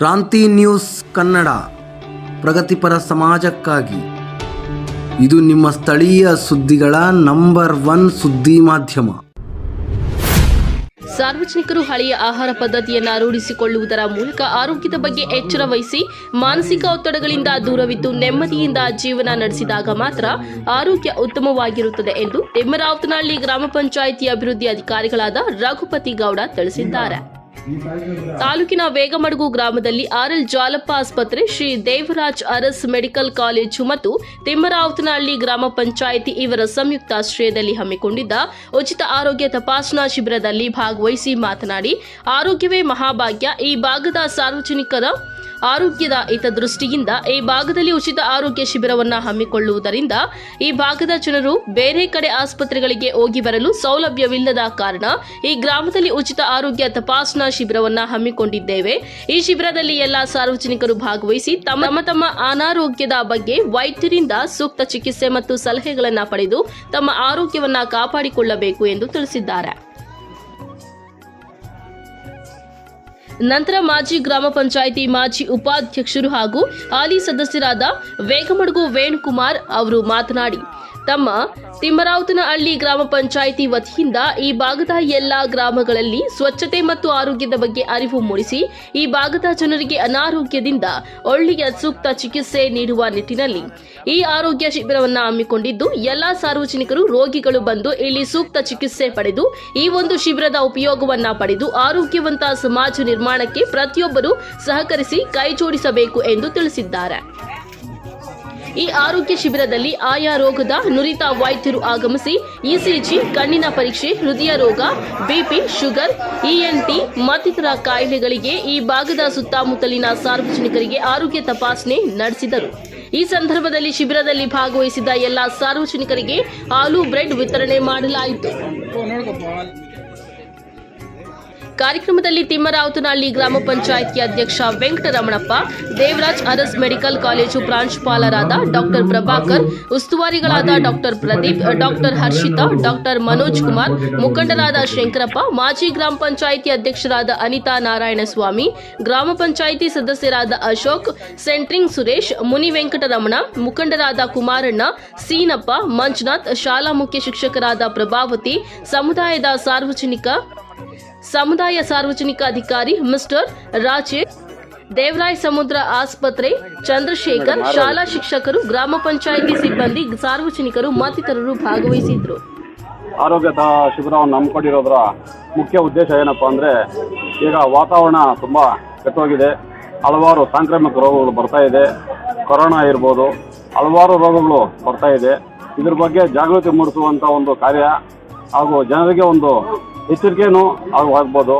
ಕ್ರಾಂತಿ ನ್ಯೂಸ್ ಕನ್ನಡ, ಪ್ರಗತಿಪರ ಸಮಾಜಕ್ಕಾಗಿ. ಇದು ನಿಮ್ಮ ಸ್ಥಳೀಯ ಸುದ್ದಿಗಳ ನಂಬರ್ ಒನ್ ಸುದ್ದಿ ಮಾಧ್ಯಮ. ಸಾರ್ವಜನಿಕರು ಹಳೆಯ ಆಹಾರ ಪದ್ಧತಿಯನ್ನು ರೂಢಿಸಿಕೊಳ್ಳುವುದರ ಮೂಲಕ ಆರೋಗ್ಯದ ಬಗ್ಗೆ ಎಚ್ಚರ ವಹಿಸಿ ಮಾನಸಿಕ ಒತ್ತಡಗಳಿಂದ ದೂರವಿದ್ದು ನೆಮ್ಮದಿಯಿಂದ ಜೀವನ ನಡೆಸಿದಾಗ ಮಾತ್ರ ಆರೋಗ್ಯ ಉತ್ತಮವಾಗಿರುತ್ತದೆ ಎಂದು ತಿಮ್ಮರಾವತನಹಳ್ಳಿ ಗ್ರಾಮ ಪಂಚಾಯಿತಿ ಅಭಿವೃದ್ಧಿ ಅಧಿಕಾರಿಗಳಾದ ರಘುಪತಿ ಗೌಡ ತಿಳಿಸಿದ್ದಾರೆ. ತಾಲೂಕಿನ ವೇಗಮಡುಗು ಗ್ರಾಮದಲ್ಲಿ ಆರ್ಎಲ್ ಜಾಲಪ್ಪ ಆಸ್ಪತ್ರೆ, ಶ್ರೀ ದೇವರಾಜ್ ಅರಸ್ ಮೆಡಿಕಲ್ ಕಾಲೇಜು ಮತ್ತು ತಿಮ್ಮರಾವತನಹಳ್ಳಿ ಗ್ರಾಮ ಪಂಚಾಯಿತಿ ಇವರ ಸಂಯುಕ್ತಾಶ್ರಯದಲ್ಲಿ ಹಮ್ಮಿಕೊಂಡಿದ್ದ ಉಚಿತ ಆರೋಗ್ಯ ತಪಾಸಣಾ ಶಿಬಿರದಲ್ಲಿ ಭಾಗವಹಿಸಿ ಮಾತನಾಡಿ, ಆರೋಗ್ಯವೇ ಮಹಾಭಾಗ್ಯ. ಈ ಭಾಗದ ಸಾರ್ವಜನಿಕರ ಆರೋಗ್ಯದ ಹಿತದೃಷ್ಟಿಯಿಂದ ಈ ಭಾಗದಲ್ಲಿ ಉಚಿತ ಆರೋಗ್ಯ ಶಿಬಿರವನ್ನು ಹಮ್ಮಿಕೊಳ್ಳುವುದರಿಂದ ಈ ಭಾಗದ ಜನರು ಬೇರೆ ಕಡೆ ಆಸ್ಪತ್ರೆಗಳಿಗೆ ಹೋಗಿ ಬರಲು ಸೌಲಭ್ಯವಿಲ್ಲದ ಕಾರಣ ಈ ಗ್ರಾಮದಲ್ಲಿ ಉಚಿತ ಆರೋಗ್ಯ ತಪಾಸಣಾ ಶಿಬಿರವನ್ನು ಹಮ್ಮಿಕೊಂಡಿದ್ದೇವೆ. ಈ ಶಿಬಿರದಲ್ಲಿ ಎಲ್ಲ ಸಾರ್ವಜನಿಕರು ಭಾಗವಹಿಸಿ ತಮ್ಮ ತಮ್ಮ ಅನಾರೋಗ್ಯದ ಬಗ್ಗೆ ವೈದ್ಯರಿಂದ ಸೂಕ್ತ ಚಿಕಿತ್ಸೆ ಮತ್ತು ಸಲಹೆಗಳನ್ನು ಪಡೆದು ತಮ್ಮ ಆರೋಗ್ಯವನ್ನು ಕಾಪಾಡಿಕೊಳ್ಳಬೇಕು ಎಂದು ತಿಳಿಸಿದ್ದಾರೆ. ನಂತರ ಮಾಜಿ ಗ್ರಾಮ ಪಂಚಾಯಿತಿ ಮಾಜಿ ಉಪಾಧ್ಯಕ್ಷರು ಹಾಗೂ ಹಾಲಿ ಸದಸ್ಯರಾದ ವೇಗಮಡುಗು ವೇಣುಕುಮಾರ್ ಅವರು ಮಾತನಾಡಿ ತಮ್ಮ ತಿಮ್ಮರಾವತನಹಳ್ಳಿ ಗ್ರಾಮ ಪಂಚಾಯಿತಿ ವತಿಯಿಂದ ಈ ಭಾಗದ ಎಲ್ಲಾ ಗ್ರಾಮಗಳಲ್ಲಿ ಸ್ವಚ್ಛತೆ ಮತ್ತು ಆರೋಗ್ಯದ ಬಗ್ಗೆ ಅರಿವು ಮೂಡಿಸಿ ಈ ಭಾಗದ ಜನರಿಗೆ ಅನಾರೋಗ್ಯದಿಂದ ಒಳ್ಳೆಯ ಸೂಕ್ತ ಚಿಕಿತ್ಸೆ ನೀಡುವ ನಿಟ್ಟಿನಲ್ಲಿ ಈ ಆರೋಗ್ಯ ಶಿಬಿರವನ್ನು ಹಮ್ಮಿಕೊಂಡಿದ್ದು, ಎಲ್ಲಾ ಸಾರ್ವಜನಿಕರು, ರೋಗಿಗಳು ಬಂದು ಇಲ್ಲಿ ಸೂಕ್ತ ಚಿಕಿತ್ಸೆ ಪಡೆದು ಈ ಒಂದು ಶಿಬಿರದ ಉಪಯೋಗವನ್ನ ಪಡೆದು ಆರೋಗ್ಯವಂತ ಸಮಾಜ ನಿರ್ಮಾಣಕ್ಕೆ ಪ್ರತಿಯೊಬ್ಬರು ಸಹಕರಿಸಿ ಕೈಜೋಡಿಸಬೇಕು ಎಂದು ತಿಳಿಸಿದ್ದಾರೆ. ಈ ಆರೋಗ್ಯ ಶಿಬಿರದಲ್ಲಿ ಆಯಾ ರೋಗದ ನುರಿತ ವೈದ್ಯರು ಆಗಮಿಸಿ ಇಸಿಜಿ ಕಣ್ಣಿನ ಪರೀಕ್ಷೆ, ಹೃದಯ ರೋಗ ಬಿಪಿ ಶುಗರ್ ಇಎನ್ಟಿ ಮತ್ತಿತರ ಕಾಯಿಲೆಗಳಿಗೆ ಈ ಭಾಗದ ಸುತ್ತಮುತ್ತಲಿನ ಸಾರ್ವಜನಿಕರಿಗೆ ಆರೋಗ್ಯ ತಪಾಸಣೆ ನಡೆಸಿದರು. ಈ ಸಂದರ್ಭದಲ್ಲಿ ಶಿಬಿರದಲ್ಲಿ ಭಾಗವಹಿಸಿದ ಎಲ್ಲಾ ಸಾರ್ವಜನಿಕರಿಗೆ ಹಾಲು, ಬ್ರೆಡ್ ವಿತರಣೆ ಮಾಡಲಾಯಿತು. ಕಾರ್ಯಕ್ರಮದಲ್ಲಿ ತಿಮ್ಮರಾವತನಹಳ್ಳಿ ಗ್ರಾಮ ಪಂಚಾಯಿತಿ ಅಧ್ಯಕ್ಷ ವೆಂಕಟರಮಣಪ್ಪ, ದೇವರಾಜ್ ಅರಸ್ ಮೆಡಿಕಲ್ ಕಾಲೇಜು ಪ್ರಾಂಶುಪಾಲರಾದ doctor Prabhakar, ಉಸ್ತುವಾರಿಗಳಾದ doctor Pradeep, doctor Harshita, doctor Manoj Kumar, ಮುಖಂಡರಾದ ಶಂಕರಪ್ಪ, ಮಾಜಿ ಗ್ರಾಮ ಪಂಚಾಯಿತಿ ಅಧ್ಯಕ್ಷರಾದ ಅನಿತಾ ನಾರಾಯಣಸ್ವಾಮಿ, ಗ್ರಾಮ ಪಂಚಾಯಿತಿ ಸದಸ್ಯರಾದ ಅಶೋಕ್, ಸೆಂಟ್ರಿಂಗ್ ಸುರೇಶ್, ಮುನಿ ವೆಂಕಟರಮಣ, ಮುಖಂಡರಾದ ಕುಮಾರಣ್ಣ, ಸೀನಪ್ಪ, ಮಂಜುನಾಥ್, ಶಾಲಾ ಮುಖ್ಯ ಶಿಕ್ಷಕರಾದ ಪ್ರಭಾವತಿ, ಸಮುದಾಯದ ಸಾರ್ವಜನಿಕ ಸಮುದಾಯ ಸಾರ್ವಜನಿಕ ಅಧಿಕಾರಿ ಮಿಸ್ಟರ್ ರಾಜೇಶ್ ದೇವರಾಯ ಸಮುದ್ರ ಆಸ್ಪತ್ರೆ ಚಂದ್ರಶೇಖರ್ ಶಾಲಾ ಶಿಕ್ಷಕರು ಗ್ರಾಮ ಪಂಚಾಯಿತಿ ಸಿಬ್ಬಂದಿ ಸಾರ್ವಜನಿಕರು ಮತ್ತಿತರರು ಭಾಗವಹಿಸಿದ್ರು. ಆರೋಗ್ಯದ ಶಿಬಿರವನ್ನು ಹಮ್ಮಿಕೊಂಡಿರೋದ್ರ ಮುಖ್ಯ ಉದ್ದೇಶ ಏನಪ್ಪ ಅಂದರೆ ಈಗ ವಾತಾವರಣ ತುಂಬ ಕೆಟ್ಟೋಗಿದೆ. ಹಲವಾರು ಸಾಂಕ್ರಾಮಿಕ ರೋಗಗಳು ಬರ್ತಾ ಇದೆ. ಕೊರೋನಾ ಇರ್ಬೋದು ಹಲವಾರು ರೋಗಗಳು ಬರ್ತಾ ಇದೆ. ಇದ್ರ ಬಗ್ಗೆ ಜಾಗೃತಿ ಮೂಡಿಸುವಂಥ ಒಂದು ಕಾರ್ಯ ಹಾಗೂ ಜನರಿಗೆ ಒಂದು ಎಚ್ಚರಿಕೆಯೂ ಆಗ್ಬೋದು.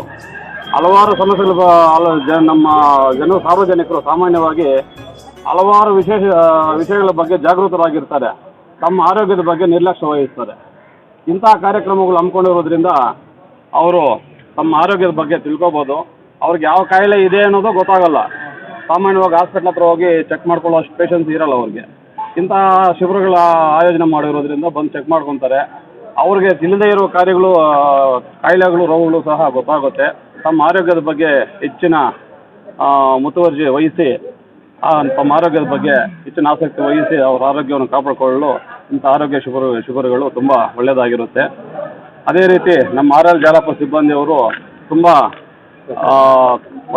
ಹಲವಾರು ಸಮಸ್ಯೆಗಳು ನಮ್ಮ ಜನ ಸಾರ್ವಜನಿಕರು ಸಾಮಾನ್ಯವಾಗಿ ಹಲವಾರು ವಿಶೇಷ ವಿಷಯಗಳ ಬಗ್ಗೆ ಜಾಗೃತರಾಗಿರ್ತಾರೆ. ತಮ್ಮ ಆರೋಗ್ಯದ ಬಗ್ಗೆ ನಿರ್ಲಕ್ಷ್ಯ ವಹಿಸ್ತಾರೆ. ಇಂತಹ ಕಾರ್ಯಕ್ರಮಗಳು ಹಮ್ಮಿಕೊಂಡಿರೋದ್ರಿಂದ ಅವರು ತಮ್ಮ ಆರೋಗ್ಯದ ಬಗ್ಗೆ ತಿಳ್ಕೊಬೋದು. ಅವ್ರಿಗೆ ಯಾವ ಕಾಯಿಲೆ ಇದೆ ಅನ್ನೋದು ಗೊತ್ತಾಗಲ್ಲ. ಸಾಮಾನ್ಯವಾಗಿ ಹಾಸ್ಪಿಟ್ಲ್ ಹತ್ರ ಹೋಗಿ ಚೆಕ್ ಮಾಡ್ಕೊಳ್ಳೋ ಅಷ್ಟು ಪೇಷನ್ಸ್ ಇರಲ್ಲ ಅವ್ರಿಗೆ. ಇಂತಹ ಶಿಬಿರಗಳ ಆಯೋಜನೆ ಮಾಡಿರೋದ್ರಿಂದ ಬಂದು ಚೆಕ್ ಮಾಡ್ಕೊತಾರೆ. ಅವ್ರಿಗೆ ತಿಳಿದೇ ಇರುವ ಕಾರ್ಯಗಳು ಕಾಯಿಲೆಗಳು, ರೋಗಗಳು ಸಹ ಗೊತ್ತಾಗುತ್ತೆ. ತಮ್ಮ ಆರೋಗ್ಯದ ಬಗ್ಗೆ ಹೆಚ್ಚಿನ ಮುತುವರ್ಜಿ ವಹಿಸಿ ತಮ್ಮ ಆರೋಗ್ಯದ ಬಗ್ಗೆ ಹೆಚ್ಚಿನ ಆಸಕ್ತಿ ವಹಿಸಿ ಅವರ ಆರೋಗ್ಯವನ್ನು ಕಾಪಾಡಿಕೊಳ್ಳಲು ಇಂಥ ಆರೋಗ್ಯ ಶಿಬಿರ, ಶಿಬಿರಗಳು ತುಂಬ ಒಳ್ಳೆಯದಾಗಿರುತ್ತೆ. ಅದೇ ರೀತಿ ನಮ್ಮ ಆರ್ ಎಲ್ ಜಾಲಪ್ಪ ಸಿಬ್ಬಂದಿಯವರು ತುಂಬ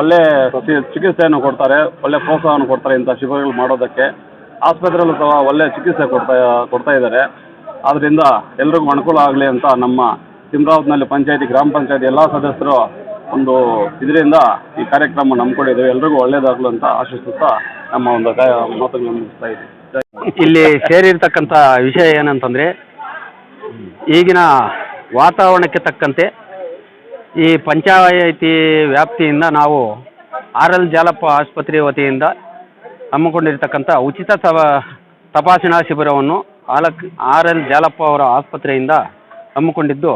ಒಳ್ಳೆ ಚಿಕಿತ್ಸೆಯನ್ನು ಕೊಡ್ತಾರೆ, ಒಳ್ಳೆ ಪ್ರೋತ್ಸಾಹವನ್ನು ಕೊಡ್ತಾರೆ ಇಂಥ ಶಿಬಿರಗಳು ಮಾಡೋದಕ್ಕೆ. ಆಸ್ಪತ್ರೆಯಲ್ಲೂ ಸಹ ಒಳ್ಳೆ ಚಿಕಿತ್ಸೆ ಕೊಡ್ತಾ ಕೊಡ್ತಾ ಇದ್ದಾರೆ. ಆದ್ದರಿಂದ ಎಲ್ರಿಗೂ ಅನುಕೂಲ ಆಗಲಿ ಅಂತ ನಮ್ಮ ತಿಮ್ರಾವತ್ನಲ್ಲಿ ಪಂಚಾಯತಿ, ಗ್ರಾಮ ಪಂಚಾಯತಿ ಎಲ್ಲ ಸದಸ್ಯರು ಒಂದು ಇದರಿಂದ ಈ ಕಾರ್ಯಕ್ರಮ ನಂಬ್ಕೊಂಡಿದ್ದೇವೆ ಎಲ್ರಿಗೂ ಒಳ್ಳೇದಾಗಲು ಅಂತ ಆಶಿಸುತ್ತಾ ನಮ್ಮ ಒಂದು ಮಾತುಗಳನ್ನು ಮುಗಿಸ್ತಾ ಇಲ್ಲಿ ಸೇರಿರ್ತಕ್ಕಂಥ ವಿಷಯ ಏನಂತಂದರೆ, ಈಗಿನ ವಾತಾವರಣಕ್ಕೆ ತಕ್ಕಂತೆ ಈ ಪಂಚಾಯತಿ ವ್ಯಾಪ್ತಿಯಿಂದ ನಾವು ಆರ್ ಎಲ್ ಜಾಲಪ್ಪ ಆಸ್ಪತ್ರೆ ವತಿಯಿಂದ ಹಮ್ಮಿಕೊಂಡಿರ್ತಕ್ಕಂಥ ಉಚಿತ ತಪ ತಪಾಸಣಾ ಶಿಬಿರವನ್ನು ಆಲಕ್ ಆರ್ ಎಲ್ ಜಾಲಪ್ಪ ಅವರ ಆಸ್ಪತ್ರೆಯಿಂದ ಹಮ್ಮಿಕೊಂಡಿದ್ದು.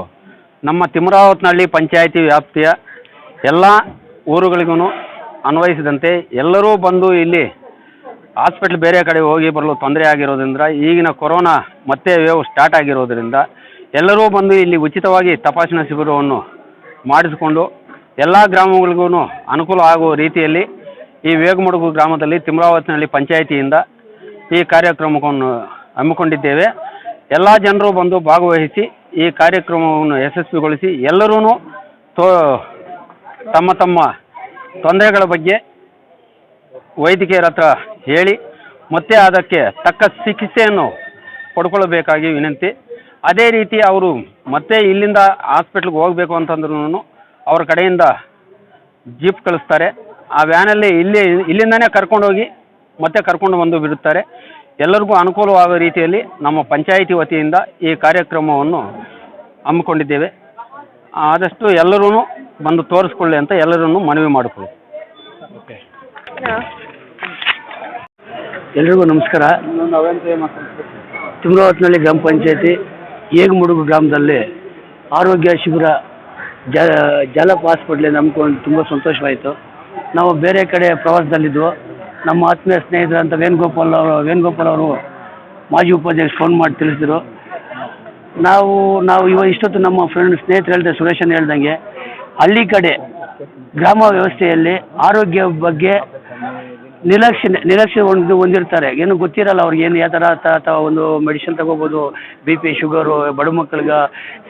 ನಮ್ಮ ತಿಮರಾವತ್ನಹಳ್ಳಿ ಪಂಚಾಯಿತಿ ವ್ಯಾಪ್ತಿಯ ಎಲ್ಲ ಊರುಗಳಿಗೂ ಅನ್ವಯಿಸಿದಂತೆ ಎಲ್ಲರೂ ಬಂದು ಇಲ್ಲಿ ಹಾಸ್ಪಿಟ್ಲ್ ಬೇರೆ ಕಡೆ ಹೋಗಿ ಬರಲು ತೊಂದರೆ ಆಗಿರೋದ್ರಿಂದ, ಈಗಿನ ಕೊರೋನಾ ಮತ್ತೆ ವೇವ್ ಸ್ಟಾರ್ಟ್ ಆಗಿರೋದ್ರಿಂದ ಎಲ್ಲರೂ ಬಂದು ಇಲ್ಲಿ ಉಚಿತವಾಗಿ ತಪಾಸಣಾ ಶಿಬಿರವನ್ನು ಮಾಡಿಸಿಕೊಂಡು ಎಲ್ಲ ಗ್ರಾಮಗಳಿಗೂ ಅನುಕೂಲ ಆಗುವ ರೀತಿಯಲ್ಲಿ ಈ ವೇಗಮಡುಗು ಗ್ರಾಮದಲ್ಲಿ ತಿಮರಾವತ್ನಹಳ್ಳಿ ಪಂಚಾಯಿತಿಯಿಂದ ಈ ಕಾರ್ಯಕ್ರಮವನ್ನು ಹಮ್ಮಿಕೊಂಡಿದ್ದೇವೆ. ಎಲ್ಲ ಜನರು ಬಂದು ಭಾಗವಹಿಸಿ ಈ ಕಾರ್ಯಕ್ರಮವನ್ನು ಯಶಸ್ವಿಗೊಳಿಸಿ ಎಲ್ಲರೂ ತೋ ತಮ್ಮ ತಮ್ಮ ತೊಂದರೆಗಳ ಬಗ್ಗೆ ವೈದ್ಯಕೀಯರ ಹತ್ರ ಹೇಳಿ, ಮತ್ತೆ ಅದಕ್ಕೆ ತಕ್ಕ ಚಿಕಿತ್ಸೆಯನ್ನು ಪಡ್ಕೊಳ್ಬೇಕಾಗಿ ವಿನಂತಿ. ಅದೇ ರೀತಿ ಅವರು ಮತ್ತೆ ಇಲ್ಲಿಂದ ಹಾಸ್ಪಿಟ್ಲ್ಗೆ ಹೋಗಬೇಕು ಅಂತಂದ್ರೂ ಅವ್ರ ಕಡೆಯಿಂದ ಜೀಪ್ ಕಳಿಸ್ತಾರೆ. ಆ ವ್ಯಾನಲ್ಲಿ ಇಲ್ಲಿ, ಇಲ್ಲಿಂದನೇ ಕರ್ಕೊಂಡೋಗಿ ಮತ್ತೆ ಕರ್ಕೊಂಡು ಬಂದು ಬಿಡುತ್ತಾರೆ. ಎಲ್ಲರಿಗೂ ಅನುಕೂಲವಾಗೋ ರೀತಿಯಲ್ಲಿ ನಮ್ಮ ಪಂಚಾಯಿತಿ ವತಿಯಿಂದ ಈ ಕಾರ್ಯಕ್ರಮವನ್ನು ಹಮ್ಮಿಕೊಂಡಿದ್ದೇವೆ. ಆದಷ್ಟು ಎಲ್ಲರೂ ಬಂದು ತೋರಿಸ್ಕೊಳ್ಳಿ ಅಂತ ಎಲ್ಲರನ್ನು ಮನವಿ ಮಾಡಿಕೊಳ್ಳಿ ಎಲ್ರಿಗೂ ನಮಸ್ಕಾರ. ತಿಮ್ರಾವತಿನಹಳ್ಳಿ ಗ್ರಾಮ ಪಂಚಾಯತಿ ಏಗಮುಡುಗು ಗ್ರಾಮದಲ್ಲಿ ಆರೋಗ್ಯ ಶಿಬಿರ ಜ ಜಲಪ್ ಹಾಸ್ಪಿಟ್ಲಿಂದ ನಂಬ್ಕೊಂಡು ತುಂಬ ಸಂತೋಷವಾಯಿತು. ನಾವು ಬೇರೆ ಕಡೆ ಪ್ರವಾಸದಲ್ಲಿದ್ವು. ನಮ್ಮ ಆತ್ಮೀಯ ಸ್ನೇಹಿತರಂತ ವೇಣುಗೋಪಾಲ್ ಅವರು ವೇಣುಗೋಪಾಲ್ ಅವರು ಮಾಜಿ ಉಪಾಧ್ಯಕ್ಷ ಫೋನ್ ಮಾಡಿ ತಿಳಿಸಿದ್ರು. ನಾವು ನಾವು ಇವ ಇಷ್ಟೊತ್ತು ನಮ್ಮ ಫ್ರೆಂಡ್ ಸ್ನೇಹಿತರು ಹೇಳಿದೆ ಸುರೇಶನ್ ಹೇಳ್ದಂಗೆ, ಹಳ್ಳಿ ಕಡೆ ಗ್ರಾಮ ವ್ಯವಸ್ಥೆಯಲ್ಲಿ ಆರೋಗ್ಯ ಬಗ್ಗೆ ನಿರ್ಲಕ್ಷ್ಯ ನಿರ್ಲಕ್ಷ್ಯ ಒಂದು, ಹೊಂದಿರ್ತಾರೆ. ಏನು ಗೊತ್ತಿರಲ್ಲ ಅವ್ರಿಗೆ ಏನು, ಯಾವ ಥರ ಅಥವಾ ಒಂದು ಮೆಡಿಸಿನ್ ತಗೋಬೋದು ಬಿ ಪಿ ಶುಗರು ಬಡ ಮಕ್ಕಳಿಗೆ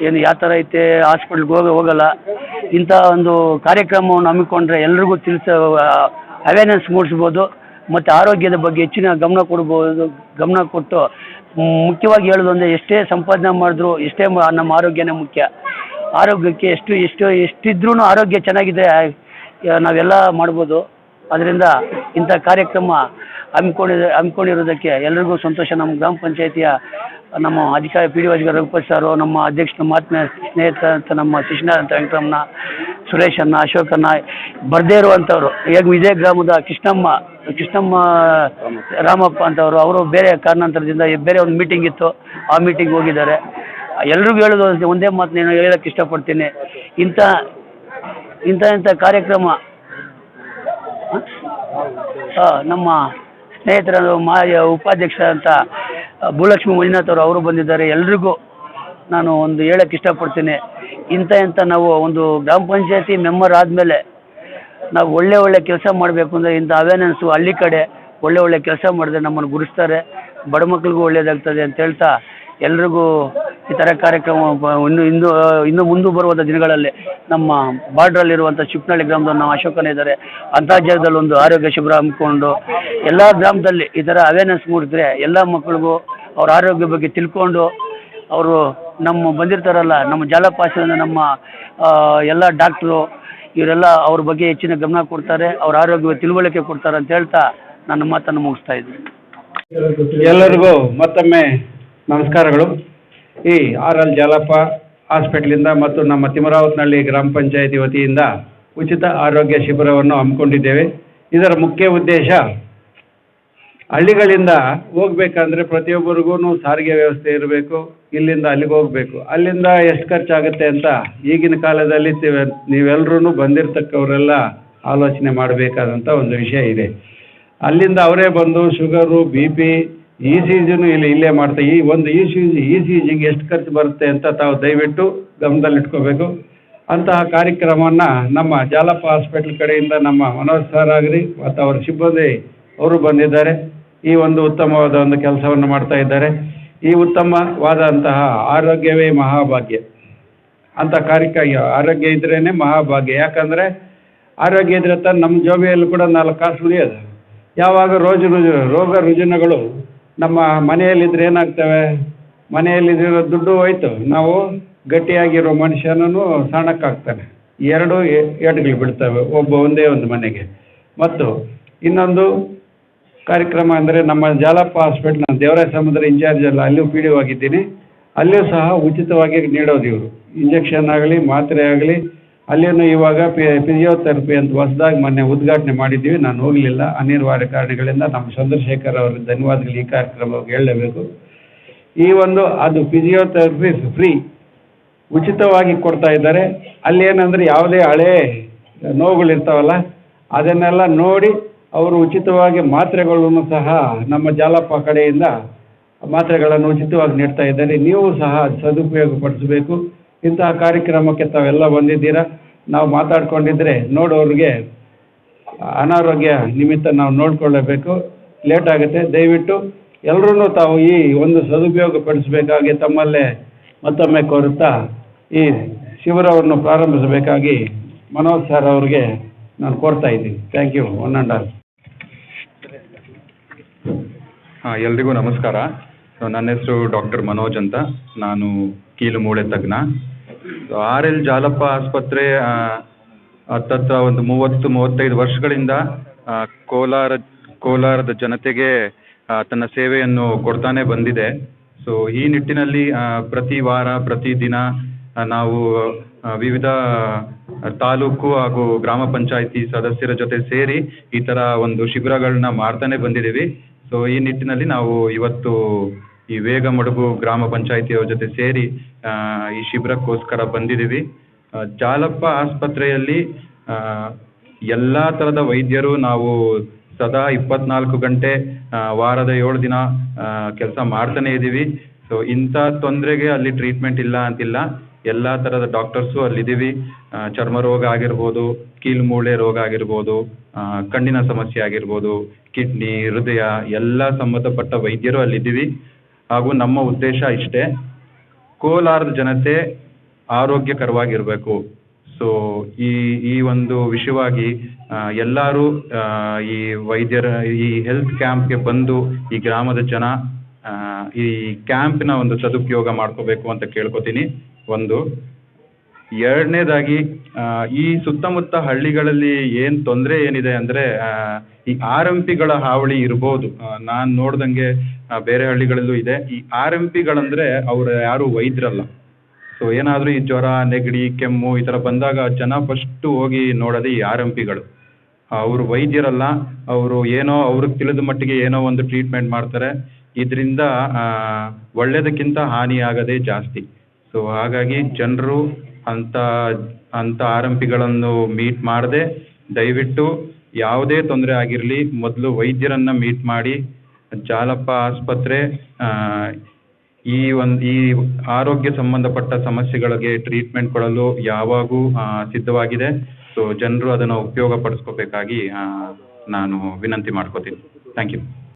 ಏನು ಯಾವ ಥರ ಐತೆ ಹಾಸ್ಪಿಟ್ಲ್ಗೆ ಹೋಗ, ಹೋಗಲ್ಲ. ಇಂಥ ಒಂದು ಕಾರ್ಯಕ್ರಮವನ್ನು ಹಮ್ಮಿಕೊಂಡ್ರೆ ಎಲ್ರಿಗೂ ತಿಳಿಸ ಅವೇರ್ನೆಸ್ ಮೂಡಿಸ್ಬೋದು ಮತ್ತು ಆರೋಗ್ಯದ ಬಗ್ಗೆ ಹೆಚ್ಚಿನ ಗಮನ ಕೊಡ್ಬೋದು, ಗಮನ ಕೊಟ್ಟು ಮುಖ್ಯವಾಗಿ ಹೇಳೋದು ಅಂದರೆ ಎಷ್ಟೇ ಸಂಪಾದನೆ ಮಾಡಿದ್ರು ಎಷ್ಟೇ ನಮ್ಮ ಆರೋಗ್ಯನೇ ಮುಖ್ಯ. ಆರೋಗ್ಯಕ್ಕೆ ಎಷ್ಟು ಎಷ್ಟು ಎಷ್ಟಿದ್ರೂ ಆರೋಗ್ಯ ಚೆನ್ನಾಗಿದೆ ನಾವೆಲ್ಲ ಮಾಡ್ಬೋದು. ಅದರಿಂದ ಇಂಥ ಕಾರ್ಯಕ್ರಮ ಹಮ್ಮಿಕೊಂಡಿದೆ, ಹಮ್ಮಿಕೊಂಡಿರೋದಕ್ಕೆ ಎಲ್ರಿಗೂ ಸಂತೋಷ. ನಮ್ಮ ಗ್ರಾಮ ಪಂಚಾಯತಿಯ ನಮ್ಮ ಅಧಿಕಾರಿ ಪಿ ಡಿ ಅಧಿಕಾರಿ ರಘುಪತಿ ಸಾರು ನಮ್ಮ ಅಧ್ಯಕ್ಷ, ನಮ್ಮ ಆತ್ಮೀಯ ಸ್ನೇಹಿತ ಅಂತ ನಮ್ಮ ಅಂತ ವೆಂಕಟರಮಣ ಸುರೇಶನ್ನ ಅಶೋಕನ್ನ ಬರ್ದೇ ಇರುವಂಥವ್ರು ಈಗ ವಿಜಯ ಗ್ರಾಮದ ಕೃಷ್ಣಮ್ಮ ಕೃಷ್ಣಮ್ಮ, ರಾಮಪ್ಪ ಅಂತವರು, ಅವರು ಬೇರೆ ಕಾರಣಾಂತರದಿಂದ ಬೇರೆ ಒಂದು ಮೀಟಿಂಗ್ ಇತ್ತು. ಆ ಮೀಟಿಂಗ್ ಹೋಗಿದ್ದಾರೆ. ಎಲ್ರಿಗೂ ಹೇಳೋದು ಒಂದೇ ಮಾತು ನಾನು ಹೇಳೋಕ್ಕೆ ಇಷ್ಟಪಡ್ತೀನಿ. ಇಂಥ ಇಂಥ ಇಂಥ ಕಾರ್ಯಕ್ರಮ ನಮ್ಮ ಸ್ನೇಹಿತರ ಮಾ ಉಪಾಧ್ಯಕ್ಷ ಅಂತ ಭೂಲಕ್ಷ್ಮಿ ಮಂಜುನಾಥ್ ಅವರು ಅವರು ಬಂದಿದ್ದಾರೆ. ಎಲ್ರಿಗೂ ನಾನು ಒಂದು ಹೇಳಕ್ಕೆ ಇಷ್ಟಪಡ್ತೀನಿ. ಇಂಥ ಇಂಥ ನಾವು ಒಂದು ಗ್ರಾಮ ಪಂಚಾಯತಿ ಮೆಂಬರ್ ಆದಮೇಲೆ ನಾವು ಒಳ್ಳೆ ಒಳ್ಳೆ ಕೆಲಸ ಮಾಡಬೇಕು ಅಂದರೆ ಇಂಥ ಅವೇರ್ನೆಸ್ಸು ಹಳ್ಳಿ ಕಡೆ ಒಳ್ಳೆ ಒಳ್ಳೆ ಕೆಲಸ ಮಾಡಿದ್ರೆ ನಮ್ಮನ್ನು ಗುರುಸ್ತಾರೆ. ಬಡ ಮಕ್ಳಿಗೂ ಒಳ್ಳೆಯದಾಗ್ತದೆ ಅಂತ ಹೇಳ್ತಾ ಎಲ್ರಿಗೂ ಈ ಥರ ಕಾರ್ಯಕ್ರಮ ಇನ್ನು ಇಂದು, ಇನ್ನು ಮುಂದೆ ಬರುವಂಥ ದಿನಗಳಲ್ಲಿ ನಮ್ಮ ಬಾರ್ಡ್ರಲ್ಲಿರುವಂಥ ಚಿಕ್ಕನಹಳ್ಳಿ ಗ್ರಾಮದವ್ರು ನಾವು ಅಶೋಕನೇ ಇದ್ದಾರೆ. ಅಂಥ ಜಾಗದಲ್ಲಿ ಒಂದು ಆರೋಗ್ಯ ಶಿಬಿರ ಹಮ್ಮಿಕೊಂಡು ಎಲ್ಲ ಗ್ರಾಮದಲ್ಲಿ ಈ ಥರ ಅವೇರ್ನೆಸ್ ಮೂಡಿದ್ರೆ ಎಲ್ಲ ಮಕ್ಕಳಿಗೂ ಅವ್ರ ಆರೋಗ್ಯ ಬಗ್ಗೆ ತಿಳ್ಕೊಂಡು ಅವರು ನಮ್ಮ ಬಂದಿರ್ತಾರಲ್ಲ, ನಮ್ಮ ಜಾಲಪಾಸದಿಂದ ನಮ್ಮ ಎಲ್ಲ ಡಾಕ್ಟ್ರು ಇವರೆಲ್ಲ ಅವ್ರ ಬಗ್ಗೆ ಹೆಚ್ಚಿನ ಗಮನ ಕೊಡ್ತಾರೆ, ಅವ್ರ ಆರೋಗ್ಯ ತಿಳುವಳಿಕೆ ಕೊಡ್ತಾರೆ ಅಂತ ಹೇಳ್ತಾ ನನ್ನ ಮಾತನ್ನು ಮುಗಿಸ್ತಾ ಇದ್ದೀನಿ. ಎಲ್ಲರಿಗೂ ಮತ್ತೊಮ್ಮೆ ನಮಸ್ಕಾರಗಳು. ಈ ಆರ್ ಎಲ್ ಜಾಲಪ್ಪ ಹಾಸ್ಪಿಟ್ಲಿಂದ ಮತ್ತು ನಮ್ಮ ತಿಮರಾವತ್ನಹಳ್ಳಿ ಗ್ರಾಮ ಪಂಚಾಯತಿ ವತಿಯಿಂದ ಉಚಿತ ಆರೋಗ್ಯ ಶಿಬಿರವನ್ನು ಹಮ್ಮಿಕೊಂಡಿದ್ದೇವೆ. ಇದರ ಮುಖ್ಯ ಉದ್ದೇಶ ಹಳ್ಳಿಗಳಿಂದ ಹೋಗ್ಬೇಕಂದ್ರೆ ಪ್ರತಿಯೊಬ್ಬರಿಗೂ ಸಾರಿಗೆ ವ್ಯವಸ್ಥೆ ಇರಬೇಕು, ಇಲ್ಲಿಂದ ಅಲ್ಲಿಗೆ ಹೋಗಬೇಕು. ಅಲ್ಲಿಂದ ಎಷ್ಟು ಖರ್ಚಾಗುತ್ತೆ ಅಂತ ಈಗಿನ ಕಾಲದಲ್ಲಿ ನೀವೆಲ್ಲರೂ ಬಂದಿರತಕ್ಕವರೆಲ್ಲ ಆಲೋಚನೆ ಮಾಡಬೇಕಾದಂಥ ಒಂದು ವಿಷಯ ಇದೆ. ಅಲ್ಲಿಂದ ಅವರೇ ಬಂದು sugar, B P E C ಜಿನೂ ಇಲ್ಲಿ ಇಲ್ಲೇ ಮಾಡ್ತಾ, ಈ ಒಂದು E C G E C ಜಿಗೆ ಎಷ್ಟು ಖರ್ಚು ಬರುತ್ತೆ ಅಂತ ತಾವು ದಯವಿಟ್ಟು ಗಮನದಲ್ಲಿಟ್ಕೋಬೇಕು ಅಂತಹ ಕಾರ್ಯಕ್ರಮವನ್ನು ನಮ್ಮ ಜಾಲಪ್ಪ ಹಾಸ್ಪಿಟ್ಲ್ ಕಡೆಯಿಂದ ನಮ್ಮ ಮನೋಜ್ ಸರ್ ಆಗಲಿ ಮತ್ತು ಅವರ ಸಿಬ್ಬಂದಿ ಅವರು ಬಂದಿದ್ದಾರೆ. ಈ ಒಂದು ಉತ್ತಮವಾದ ಒಂದು ಕೆಲಸವನ್ನು ಮಾಡ್ತಾ ಇದ್ದಾರೆ. ಈ ಉತ್ತಮವಾದಂತಹ ಆರೋಗ್ಯವೇ ಮಹಾಭಾಗ್ಯ. ಅಂತ ಕಾರ್ಯಕ್ರಮ ಆರೋಗ್ಯ ಇದ್ರೇ ಮಹಾಭಾಗ್ಯ. ಯಾಕಂದರೆ ಆರೋಗ್ಯ ಇದ್ರೆ ತಾನು ನಮ್ಮ ಜೋಬಿಯಲ್ಲಿ ಕೂಡ ನಾಲ್ಕು ಕಾಸು ಉಳಿಯೋದು. ಯಾವಾಗ ರೋಜು ರುಜು, ರೋಗ ರುಜಿನಗಳು ನಮ್ಮ ಮನೆಯಲ್ಲಿದ್ದರೆ ಏನಾಗ್ತವೆ? ಮನೆಯಲ್ಲಿದ್ದಿರೋ ದುಡ್ಡು ಹೋಯ್ತು. ನಾವು ಗಟ್ಟಿಯಾಗಿರೋ ಮನುಷ್ಯನೂ ಸಣ್ಣಕ್ಕಾಗ್ತಾನೆ ಎರಡು ಎಡ್ಗಳು ಬೀಳ್ತವೆ ಒಬ್ಬ ಒಂದೇ ಒಂದು ಮನೆಗೆ. ಮತ್ತು ಇನ್ನೊಂದು ಕಾರ್ಯಕ್ರಮ ಅಂದರೆ ನಮ್ಮ ಜಾಲಪ್ಪ ಹಾಸ್ಪಿಟ್ಲ್ ನಾನು ದೇವರಾಯ ಸಮುದ್ರ ಇನ್ಚಾರ್ಜ್ ಅಲ್ಲ ಅಲ್ಲಿಯೂ ಪಿ ಡಿ ಆಗಿದ್ದೀನಿ. ಅಲ್ಲಿಯೂ ಸಹ ಉಚಿತವಾಗಿ ನೀಡೋದು ಇವರು. ಇಂಜೆಕ್ಷನ್ ಆಗಲಿ, ಮಾತ್ರೆ ಆಗಲಿ ಅಲ್ಲಿಯೂ ಇವಾಗ ಫಿಸಿಯೋಥೆರಪಿ ಅಂತ ಹೊಸದಾಗಿ ಮೊನ್ನೆ ಉದ್ಘಾಟನೆ ಮಾಡಿದ್ದೀವಿ. ನಾನು ಹೋಗಲಿಲ್ಲ. ಅನಿವಾರ್ಯ ಕಾರಣಗಳಿಂದ ನಮ್ಮ ಚಂದ್ರಶೇಖರ್ ಅವರಿಗೆ ಧನ್ಯವಾದಗಳು ಈ ಕಾರ್ಯಕ್ರಮವಾಗಿ ಹೇಳಲೇಬೇಕು. ಈ ಒಂದು ಅದು ಫಿಸಿಯೋಥೆರಪಿ ಫ್ರೀ ಉಚಿತವಾಗಿ ಕೊಡ್ತಾ ಇದ್ದಾರೆ. ಅಲ್ಲಿ ಏನಂದರೆ ಯಾವುದೇ ಹಳೇ ನೋವುಗಳಿರ್ತಾವಲ್ಲ ಅದನ್ನೆಲ್ಲ ನೋಡಿ ಅವರು ಉಚಿತವಾಗಿ ಮಾತ್ರೆಗಳನ್ನು ಸಹ ನಮ್ಮ ಜಾಲಪ್ಪ ಕಡೆಯಿಂದ ಮಾತ್ರೆಗಳನ್ನು ಉಚಿತವಾಗಿ ನೀಡ್ತಾ ಇದ್ದಾರೆ. ನೀವು ಸಹ ಸದುಪಯೋಗ ಪಡಿಸಬೇಕು ಇಂತಹ ಕಾರ್ಯಕ್ರಮಕ್ಕೆ ತಾವೆಲ್ಲ ಬಂದಿದ್ದೀರಾ? ನಾವು ಮಾತಾಡ್ಕೊಂಡಿದ್ರೆ ನೋಡೋರಿಗೆ ಅನಾರೋಗ್ಯ ನಿಮಿತ್ತ ನಾವು ನೋಡಿಕೊಳ್ಳಬೇಕು. ಲೇಟ್ ಆಗುತ್ತೆ. ದಯವಿಟ್ಟು ಎಲ್ಲರೂ ತಾವು ಈ ಒಂದು ಸದುಪಯೋಗ ಪಡಿಸಬೇಕಾಗಿ ತಮ್ಮಲ್ಲೇ ಮತ್ತೊಮ್ಮೆ ಕೋರುತ್ತಾ ಈ ಶಿಬಿರವನ್ನು ಪ್ರಾರಂಭಿಸಬೇಕಾಗಿ ಮನೋಜ್ ಸರ್ ಅವ್ರಿಗೆ ನಾನು ಕೋರ್ತಾ ಇದ್ದೀನಿ. Thank you one and all ಹಾಂ, ಎಲ್ರಿಗೂ ನಮಸ್ಕಾರ. ಸೊ, ನನ್ನ ಹೆಸರು ಡಾಕ್ಟರ್ ಮನೋಜ್ ಅಂತ. ನಾನು ಕೀಲು ಮೂಳೆ ತಜ್ಞ. ಆರ್ ಎಲ್ ಜಾಲಪ್ಪ ಆಸ್ಪತ್ರೆ ಹತ್ತತ್ರ ಒಂದು ಮೂವತ್ತು, ಮೂವತ್ತೈದು ವರ್ಷಗಳಿಂದ ಕೋಲಾರ, ಕೋಲಾರದ ಜನತೆಗೆ ತನ್ನ ಸೇವೆಯನ್ನು ಕೊಡ್ತಾನೆ ಬಂದಿದೆ. ಸೊ ಈ ನಿಟ್ಟಿನಲ್ಲಿ ಪ್ರತಿ ವಾರ, ಪ್ರತಿ ದಿನ ನಾವು ವಿವಿಧ ತಾಲೂಕು ಹಾಗೂ ಗ್ರಾಮ ಪಂಚಾಯಿತಿ ಸದಸ್ಯರ ಜೊತೆ ಸೇರಿ ಈ ಥರ ಒಂದು ಶಿಬಿರಗಳನ್ನ ಮಾಡ್ತಾನೆ ಬಂದಿದ್ದೀವಿ. ಸೊ ಈ ನಿಟ್ಟಿನಲ್ಲಿ ನಾವು ಇವತ್ತು ಈ ವೇಗ ಮಡುಗು ಗ್ರಾಮ ಪಂಚಾಯಿತಿಯವ್ರ ಜೊತೆ ಸೇರಿ ಈ ಶಿಬಿರಕ್ಕೋಸ್ಕರ ಬಂದಿದ್ದೀವಿ. ಜಾಲಪ್ಪ ಆಸ್ಪತ್ರೆಯಲ್ಲಿ ಎಲ್ಲ ಥರದ ವೈದ್ಯರು ನಾವು ಸದಾ ಇಪ್ಪತ್ನಾಲ್ಕು ಗಂಟೆ ವಾರದ ಏಳು ದಿನ ಕೆಲಸ ಮಾಡ್ತಾನೆ ಇದ್ದೀವಿ. ಸೊ ಇಂಥ ತೊಂದರೆಗೆ ಅಲ್ಲಿ ಟ್ರೀಟ್ಮೆಂಟ್ ಇಲ್ಲ ಅಂತಿಲ್ಲ. ಎಲ್ಲ ಥರದ ಡಾಕ್ಟರ್ಸು ಅಲ್ಲಿದ್ದೀವಿ. ಚರ್ಮ ರೋಗ ಆಗಿರ್ಬೋದು, ಕೀಲು ಮೂಳೆ ರೋಗ ಆಗಿರ್ಬೋದು ಕಣ್ಣಿನ ಸಮಸ್ಯೆ ಆಗಿರ್ಬೋದು, ಕಿಡ್ನಿ, ಹೃದಯ, ಎಲ್ಲ ಸಂಬಂಧಪಟ್ಟ ವೈದ್ಯರು ಅಲ್ಲಿದ್ದೀವಿ. ಹಾಗೂ ನಮ್ಮ ಉದ್ದೇಶ ಇಷ್ಟೇ. ಕೋಲಾರದ ಜನತೆ ಆರೋಗ್ಯಕರವಾಗಿರಬೇಕು. ಸೊ ಈ ಈ ಒಂದು ವಿಷಯವಾಗಿ ಎಲ್ಲರೂ ಈ ವೈದ್ಯರ, ಈ ಹೆಲ್ತ್ ಕ್ಯಾಂಪ್ಗೆ ಬಂದು ಈ ಗ್ರಾಮದ ಜನ ಈ ಕ್ಯಾಂಪ್ನ ಒಂದು ಸದುಪಯೋಗ ಮಾಡ್ಕೋಬೇಕು ಅಂತ ಕೇಳ್ಕೊತೀನಿ. ಒಂದು. ಎರಡನೇದಾಗಿ ಈ ಸುತ್ತಮುತ್ತ ಹಳ್ಳಿಗಳಲ್ಲಿ ಏನು ತೊಂದರೆ ಏನಿದೆ ಅಂದರೆ ಈ ಆರ್ ಎಂ ಪಿಗಳ ಹಾವಳಿ ಇರ್ಬೋದು. ನಾನು ನೋಡ್ದಂಗೆ ಬೇರೆ ಹಳ್ಳಿಗಳಲ್ಲೂ ಇದೆ. ಈ ಆರ್ ಎಂ ಪಿಗಳಂದರೆ ಅವ್ರ ಯಾರು ವೈದ್ಯರಲ್ಲ. ಸೊ ಏನಾದರೂ ಈ ಜ್ವರ, ನೆಗಡಿ, ಕೆಮ್ಮು ಈ ಥರ ಬಂದಾಗ ಜನ ಫಸ್ಟು ಹೋಗಿ ನೋಡೋದು ಈ ಆರ್ ಎಂ ಪಿಗಳು. ಅವರು ವೈದ್ಯರಲ್ಲ, ಅವರು ಏನೋ ಅವ್ರಿಗೆ ತಿಳಿದ ಮಟ್ಟಿಗೆ ಏನೋ ಒಂದು ಟ್ರೀಟ್ಮೆಂಟ್ ಮಾಡ್ತಾರೆ. ಇದರಿಂದ ಒಳ್ಳೆಯದಕ್ಕಿಂತ ಆಗದೆ ಜಾಸ್ತಿ. ಸೊ ಹಾಗಾಗಿ ಜನರು ಅಂಥ ಅಂಥ ಆರ್ ಮೀಟ್ ಮಾಡದೆ ದಯವಿಟ್ಟು ಯಾವುದೇ ತೊಂದರೆ ಆಗಿರಲಿ, ಮೊದಲು ವೈದ್ಯರನ್ನು ಮೀಟ್ ಮಾಡಿ, ಜಾಲಪ್ಪ ಆಸ್ಪತ್ರೆ ಈ ಒಂದು, ಈ ಆರೋಗ್ಯ ಸಂಬಂಧಪಟ್ಟ ಸಮಸ್ಯೆಗಳಿಗೆ ಟ್ರೀಟ್ಮೆಂಟ್ ಕೊಡಲು ಯಾವಾಗೂ ಸಿದ್ಧವಾಗಿದೆ. ಸೊ ಜನರು ಅದನ್ನು ಉಪಯೋಗ ಪಡಿಸ್ಕೋಬೇಕಾಗಿ ನಾನು ವಿನಂತಿ ಮಾಡ್ಕೋತೀನಿ. Thank you